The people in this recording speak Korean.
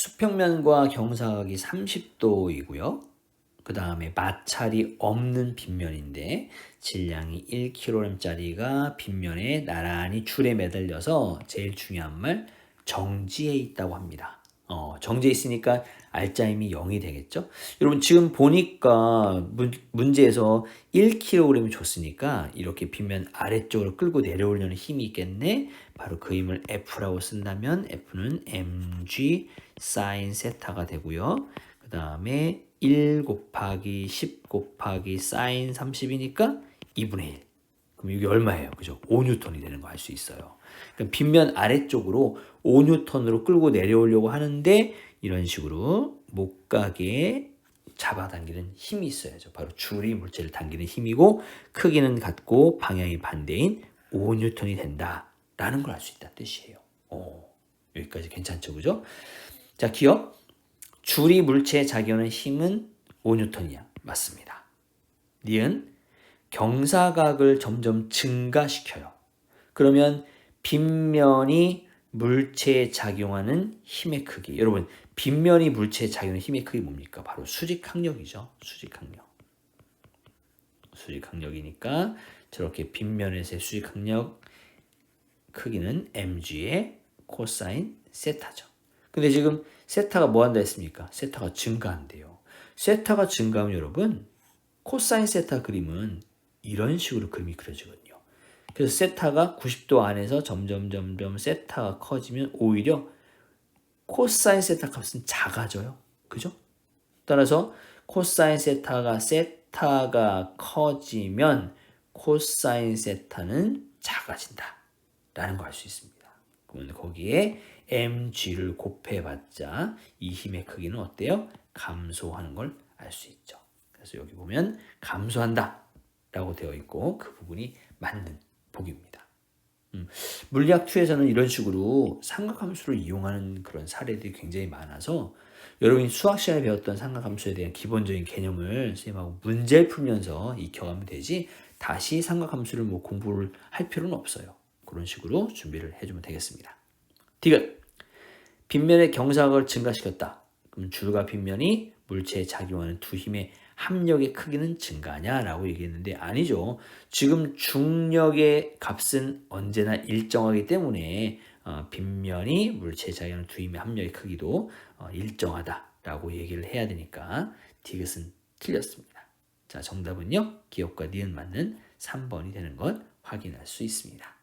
수평면과 경사각이 30도이고요. 그 다음에 마찰이 없는 빗면인데 질량이 1kg짜리가 빗면에 나란히 줄에 매달려서 제일 중요한 말 정지해 있다고 합니다. 어, 정지해 있으니까 알짜임이 0이 되겠죠? 여러분 지금 보니까 문, 문제에서 1kg이 줬으니까 이렇게 빗면 아래쪽으로 끌고 내려오려는 힘이 있겠네. 바로 그 힘을 F라고 쓴다면 F는 mg sin 세타가 되고요. 그 다음에 1 곱하기 10 곱하기 sin 30이니까 2분의 1. 그럼 이게 얼마예요? 그죠? 5뉴턴이 되는 거 알 수 있어요. 그럼 빗면 아래쪽으로 5뉴턴으로 끌고 내려오려고 하는데 이런 식으로 못 가게 잡아당기는 힘이 있어야죠. 바로 줄이 물체를 당기는 힘이고 크기는 같고 방향이 반대인 5뉴턴이 된다라는 걸 알 수 있다는 뜻이에요. 오, 여기까지 괜찮죠, 그죠? 자, 기억. 줄이 물체에 작용하는 힘은 5뉴턴이야. 맞습니다. 니은 경사각을 점점 증가시켜요. 그러면 빗면이 물체에 작용하는 힘의 크기. 여러분, 빗면이 물체에 작용하는 힘의 크기 뭡니까? 바로 수직항력이죠. 수직항력. 수직항력이니까 저렇게 빗면에서의 수직항력 크기는 mg의 코사인 세타죠. 근데 지금 세타가 뭐 한다 했습니까? 세타가 증가한대요. 세타가 증가하면 여러분 코사인 세타 그림은 이런 식으로 그림이 그려지거든요. 그래서 세타가 90도 안에서 점점 점점 세타가 커지면 오히려 코사인 세타 값은 작아져요. 그죠? 따라서 코사인 세타가 세타가 커지면 코사인 세타는 작아진다. 라는 걸 알 수 있습니다. 그러면 거기에 mg를 곱해봤자 이 힘의 크기는 어때요? 감소하는 걸 알 수 있죠. 그래서 여기 보면 감소한다 라고 되어 있고 그 부분이 맞는 복입니다. 음, 물리학 2에서는 이런 식으로 삼각함수를 이용하는 그런 사례들이 굉장히 많아서 여러분이 수학 시간에 배웠던 삼각함수에 대한 기본적인 개념을 선생님하고 문제를 풀면서 익혀가면 되지 다시 삼각함수를 뭐 공부를 할 필요는 없어요. 그런 식으로 준비를 해주면 되겠습니다. 디귿 빗면의 경사각을 증가시켰다. 그럼 줄과 빗면이 물체에 작용하는 두 힘의 합력의 크기는 증가하냐라고 얘기했는데 아니죠. 지금 중력의 값은 언제나 일정하기 때문에 어, 빗면이 물체에 작용하는 두 힘의 합력의 크기도 어, 일정하다라고 얘기를 해야 되니까 디귿은 틀렸습니다. 자 정답은요. 기억과 니은 맞는 3번이 되는 것 확인할 수 있습니다.